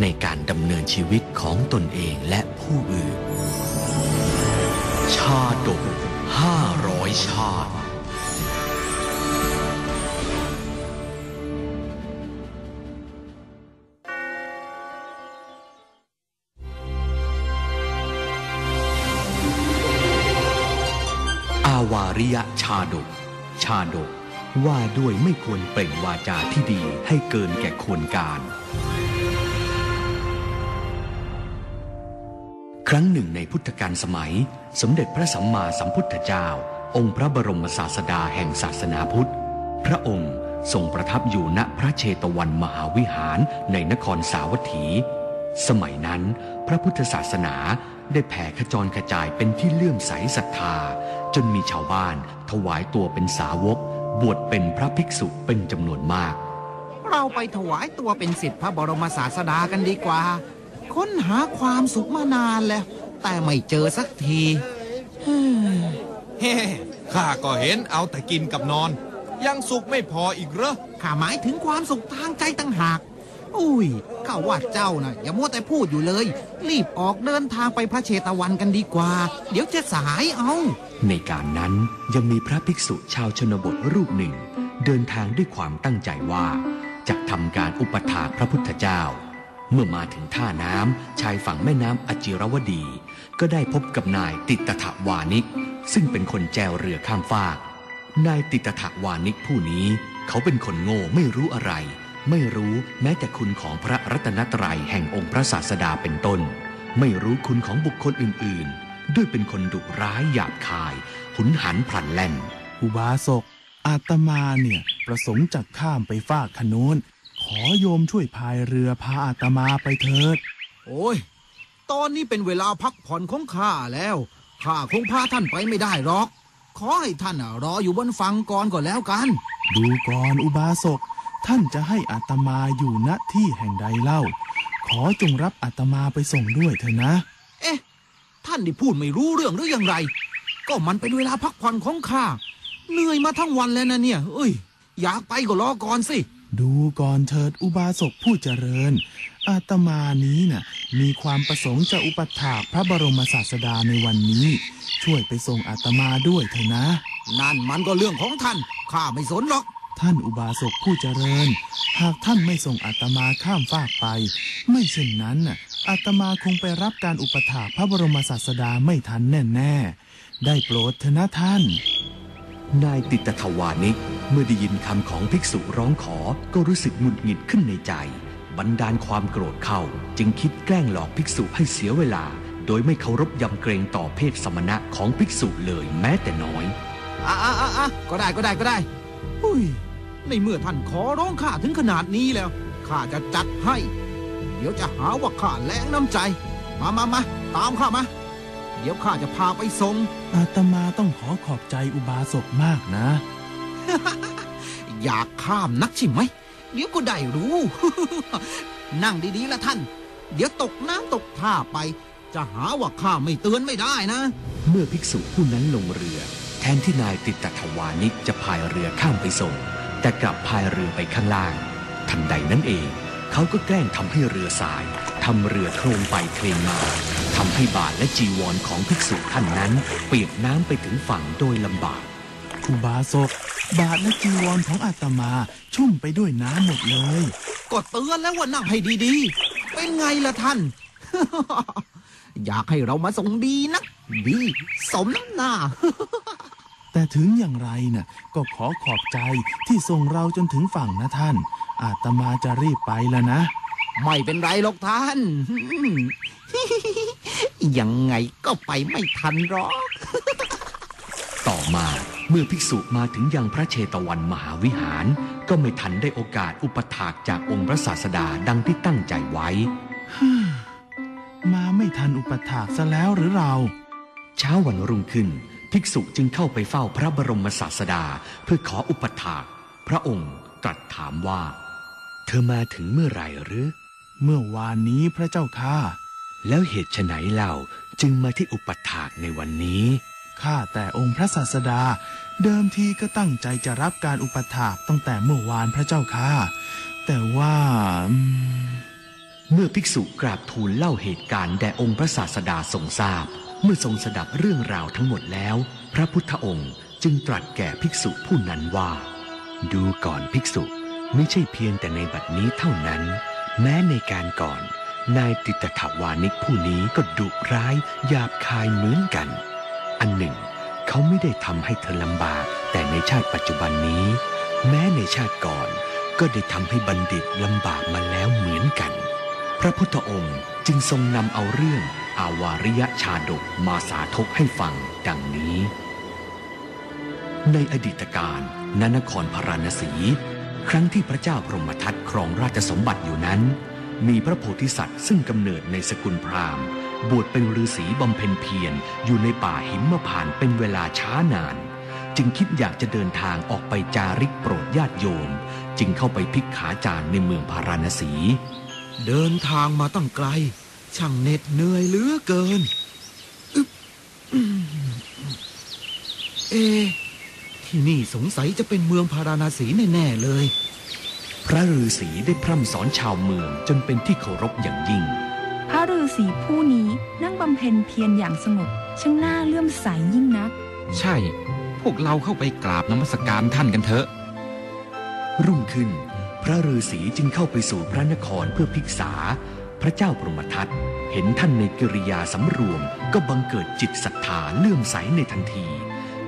ในการดำเนินชีวิตของตนเองและผู้อื่น ชาดกห้าร้อยชาติ อาวาริยชาดก ชาดกว่าด้วยไม่ควรเปล่งวาจาที่ดีให้เกินแก่ควรการ ครั้งหนึ่งในพุทธกาลสมัย สมเด็จพระสัมมาสัมพุทธเจ้า องค์พระบรมศาสดาแห่งศาสนาพุทธ พระองค์ทรงประทับอยู่ณพระเชตวันมหาวิหารในนครสาวัตถี สมัยนั้น พระพุทธศาสนาได้แผ่ขจรกระจายเป็นที่เลื่อมใสศรัทธา จนมีชาวบ้านถวายตัวเป็นสาวก บวชเป็นพระภิกษุเป็นจำนวนมาก เราไปถวายตัวเป็นสิทธิพระบรมศาสดากันดีกว่า ค้นหาความสุขมานานแล้ว แต่ไม่เจอสักทีเฮ้ข้าก็เห็นเอาแต่กินกับนอน ยังสุขไม่พออีกเหรอข้าหมายถึงความสุขทางใจต่างหาก อุ้ยข้าว่าเจ้านะ่ะอย่ามัวแต่พูดอยู่เลย รีบออกเดินทางไปพระเชตวันกันดีกว่า เดี๋ยวจะสายเอา ในการนั้นยังมีพระภิกษุชาวชนบทรูปหนึ่ง เดินทางด้วยความตั้งใจว่าจะทำการอุปถากพระพุทธเจ้า เมื่อมาถึงท่าน้ำชายฝั่งแม่น้ำอจิรวดี ก็ได้พบกับนายติตถวานิก ซึ่งเป็นคนแจวเรือข้ามฟาก นายติตถวานิกผู้นี้ เขาเป็นคนโง่ไม่รู้อะไร ไม่รู้แม้แต่คุณของพระรัตนตรัยแห่งองค์พระศาสดาเป็นต้น ไม่รู้คุณของบุคคลอื่นๆ ด้วยเป็นคนดุร้ายหยาบคาย หุนหันพลันแล่น อุบาสกอาตมาเนี่ยประสงค์จะข้ามไปฝากขนน อโยมช่วยพายเรือพาอาตมาไปเถิด โอ้ย ตอนนี้เป็นเวลาพักผ่อนของข้าแล้ว ข้าคงพาท่านไปไม่ได้หรอก ขอให้ท่านน่ะรออยู่บนฝั่งก่อนก็แล้วกัน ดูก่อนอุบาสก ท่านจะให้อาตมาอยู่ณที่แห่งใดเล่า ขอจงรับอาตมาไปส่งด้วยเถอะนะ เอ๊ะ ท่านนี่พูดไม่รู้เรื่องหรือยังไร ก็มันเป็นเวลาพักผ่อนของข้า เหนื่อยมาทั้งวันแล้วนะเนี่ย เอ้ย อยากไปก็รอก่อนสิ ดูก่อนเถิดอุบาสกผู้เจริญ อาตมานี้น่ะมีความประสงค์จะอุปถากพระบรมศาสดาในวันนี้ ช่วยไปส่งอาตมาด้วยเถอะนะ นั่นมันก็เรื่องของท่าน ข้าไม่สนหรอก ท่านอุบาสกผู้เจริญ หากท่านไม่ส่งอาตมาข้ามฟากไป ไม่เช่นนั้นน่ะอาตมาคงไปรับการอุปถากพระบรมศาสดาไม่ทันแน่ ๆ ได้โปรดเถอะนะท่าน นายติตถวานิกเมื่อได้ยินคำของภิกษุร้องขอก็รู้สึกหงุดหงิดขึ้นในใจ บันดาลความโกรธเข้า จึงคิดแกล้งหลอกภิกษุให้เสียเวลา โดยไม่เคารพยำเกรงต่อเพศสมณะของภิกษุเลยแม้แต่น้อยอะอะอะอะก็ได้ก็ได้ก็ได้อุ้ยในเมื่อท่านขอร้องข้าถึงขนาดนี้แล้วข้าจะจัดให้ เดี๋ยวจะหาว่าข้าแรงน้ำใจ มามามาตามข้ามา เดี๋ยวข้าจะพาไปส่งอาตมาต้องขอขอบใจอุบาสกมากนะ อยากข้ามนักใช่ไหม เดี๋ยวก็ได้รู้ นั่งดีๆละท่าน เดี๋ยวตกน้ำตกท่าไป จะหาว่าข้าไม่เตือนไม่ได้นะ เมื่อภิกษุผู้นั้นลงเรือ แทนที่นายติตถวานิกจะพายเรือข้ามไปส่ง แต่กลับพายเรือไปข้างล่าง ทันใดนั้นเอง เขาก็แกล้งทำให้เรือสาย ทำเรือโคลงไปเคลงมาทำให้บาทและจีวรของภิกษุท่านนั้น เปียกน้ำไปถึงฝั่งโดยลำบากอุบาสกบาทและจีวรของอาตมาชุ่มไปด้วยน้ำหมดเลย ก็เตือนแล้วว่านั่งให้ดีๆ เป็นไงล่ะท่าน อยากให้เรามาส่งดีนักดี สมน้ำหน้าแต่ถึงอย่างไรน่ะก็ขอขอบใจที่ส่งเราจนถึงฝั่งนะท่าน อาตมาจะรีบไปแล้วนะ ไม่เป็นไรหรอกท่าน ยังไงก็ไปไม่ทันหรอก ต่อมาเมื่อภิกษุมาถึงยังพระเชตวันมหาวิหาร ก็ไม่ทันได้โอกาสอุปถากจากองค์พระศาสดาดังที่ตั้งใจไว้ มาไม่ทันอุปถากซะแล้วหรือเรา เช้าวันรุ่งขึ้น ภิกษุจึงเข้าไปเฝ้าพระบรมศาสดาเพื่อขออุปถาก พระองค์ตรัสถามว่า เธอมาถึงเมื่อไหร่หรือ เมื่อวานนี้พระเจ้าข้าแล้วเหตุไฉนเล่าจึงมาที่อุปถากในวันนี้ ข้าแต่องค์พระศาสดา เดิมทีก็ตั้งใจจะรับการอุปถากตั้งแต่เมื่อวานพระเจ้าข้าแต่ว่าอืมเมื่อภิกษุกราบทูลเล่าเหตุการณ์แด่องค์พระศาสดาทรงทราบ เมื่อทรงสดับเรื่องราวทั้งหมดแล้ว พระพุทธองค์จึงตรัสแก่ภิกษุผู้นั้นว่า ดูก่อนภิกษุไม่ใช่เพียงแต่ในบัดนี้เท่านั้น แม้ในการก่อน นายติตถาวานิกผู้นี้ก็ดุร้ายหยาบคายเหมือนกัน อันหนึ่ง เขาไม่ได้ทำให้เธอลำบาก แต่ในชาติปัจจุบันนี้ แม้ในชาติก่อนก็ได้ทำให้บัณฑิตลำบากมาแล้วเหมือนกัน พระพุทธองค์จึงทรงนำเอาเรื่องอาวาริยชาดกมาสาธกให้ฟังดังนี้ ในอดีตการณนครพาราณสี ครั้งที่พระเจ้าพรหมทัตครองราชสมบัติอยู่นั้น มีพระโพธิสัตว์ซึ่งกำเนิดในสกุลพราหมณ์ บวชเป็นฤาษีบำเพ็ญเพียรอยู่ในป่าหิมพานต์เป็นเวลาช้านาน จึงคิดอยากจะเดินทางออกไปจาริกโปรดญาติโยม จึงเข้าไปพิกขาจารในเมืองพาราณสี เดินทางมาตั้งไกล ช่างเหน็ดเหนื่อยเหลือเกินอึ๊บเอ ที่นี่สงสัยจะเป็นเมืองพาราณสีแน่ๆเลย พระฤาษีได้พร่ำสอนชาวเมืองจนเป็นที่เคารพอย่างยิ่ง พระฤาษีผู้นี้นั่งบำเพ็ญเพียรอย่างสงบช่างน่าเลื่อมใสยิ่งนัก ใช่ พวกเราเข้าไปกราบนมัสการท่านกันเถอะ รุ่งขึ้น พระฤาษีจึงเข้าไปสู่พระนครเพื่อพิกษา พระเจ้าปรมทัตเห็นท่านในกิริยาสำรวมก็บังเกิดจิตศรัทธาเลื่อมใสในทันที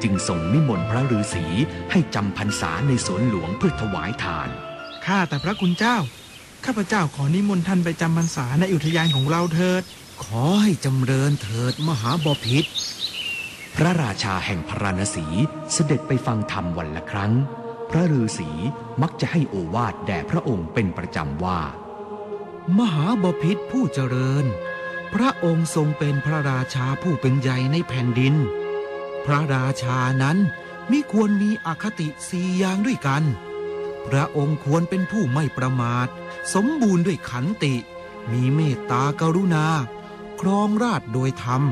จึงส่งนิมนต์พระฤาษีให้จำพรรษาในสวนหลวงเพื่อถวายทาน ข้าแต่พระคุณเจ้า ข้าพเจ้าขอนิมนต์ท่านไปจำพรรษาในอุทยานของเราเถิด ขอให้จำเริญเถิดมหาบพิษพระราชาแห่งพาราณสีเสด็จไปฟังธรรมวันละครั้ง พระฤาษีมักจะให้โอวาทแด่พระองค์เป็นประจำว่า มหาบพิษผู้เจริญ พระองค์ทรงเป็นพระราชาผู้เป็นใหญ่ในแผ่นดิน พระราชานั้นมิควรมีอคติสี่อย่างด้วยกัน พระองค์ควรเป็นผู้ไม่ประมาท สมบูรณ์ด้วยขันติ มีเมตตากรุณา ครองราชโดยธรรม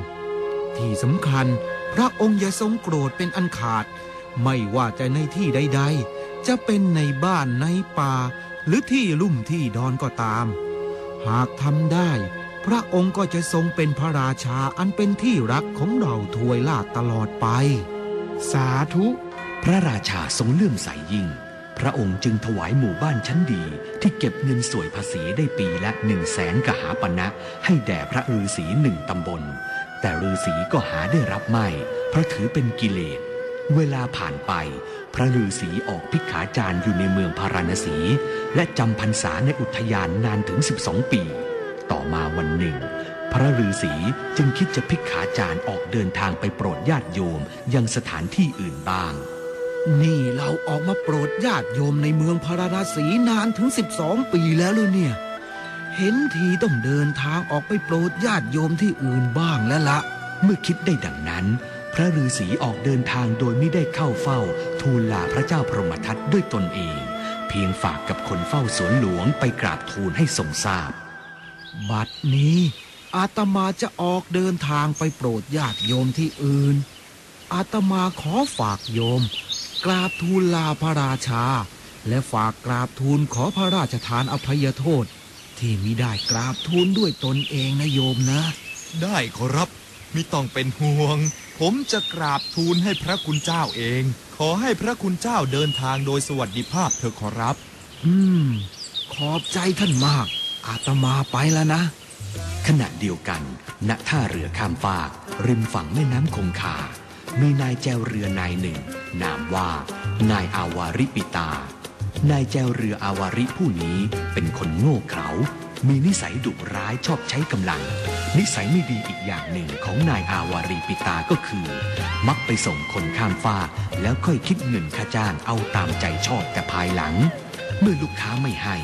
ที่สำคัญพระองค์อย่าทรงโกรธเป็นอันขาด ไม่ว่าจะในที่ใด ๆ จะเป็นในบ้านในป่า หรือที่ลุ่มที่ดอนก็ตาม หากทำได้ พระองค์ก็จะทรงเป็นพระราชาอันเป็นที่รักของเราทวยลาตลอดไป สาธุ พระราชาทรงเลื่อมใสยิ่ง พระองค์จึงถวายหมู่บ้านชั้นดีที่เก็บเงินสวยภาษีได้ปีละหนึ่งแสนกหาปณะให้แด่พระฤาษีหนึ่งตำบล แต่ฤาษีก็หาได้รับไม่ เพราะถือเป็นกิเลส เวลาผ่านไป พระฤาษีออกพิกขาจารอยู่ในเมืองพาราณสี และจำพรรษาในอุทยานนานถึง 12 ปี ต่อมาวันหนึ่ง พระฤาษีจึงคิดจะพิกขาจารออกเดินทางไปโปรดญาติโยมยังสถานที่อื่นบ้าง นี่เราออกมาโปรดญาติโยมในเมืองพาราณสีนานถึง 12 ปีแล้วเลยเนี่ย เห็นทีต้องเดินทางออกไปโปรดญาติโยมที่อื่นบ้างแล้วละเมื่อคิดได้ดังนั้น พระฤาษีออกเดินทางโดยไม่ได้เข้าเฝ้า ทูลลาพระเจ้าพรหมทัตด้วยตนเอง เพียงฝากกับคนเฝ้าสวนหลวงไปกราบทูลให้ทรงทราบ บัดนี้อาตมาจะออกเดินทางไปโปรดญาติโยมที่อื่น อาตมาขอฝากโยม กราบทูลลาพระราชา และฝากกราบทูลขอพระราชทานอภัยโทษ ที่มิได้กราบทูลด้วยตนเองนะโยมนะ ได้ขอรับมิต้องเป็นห่วง ผมจะกราบทูลให้พระคุณเจ้าเอง ขอให้พระคุณเจ้าเดินทางโดยสวัสดิภาพเถอะขอรับ อืม ขอบใจท่านมาก อาตมาไปแล้วนะ ขณะเดียวกัน ณท่าเรือข้ามฟาก ริมฝั่งแม่น้ำคงคา มีนายแจวเรือนายหนึ่ง นามว่า นายอาวาริปิตา นายแจวเรืออาวาริผู้นี้เป็นคนโง่เขลามีนิสัยดุร้ายชอบใช้กำลัง นิสัยไม่ดีอีกอย่างหนึ่งของนายอาวาริปิตาก็คือ มักไปส่งคนข้ามฟากแล้วค่อยคิดเงินค่าจ้างเอาตามใจชอบแต่ภายหลัง เมื่อลูกค้าไม่ให้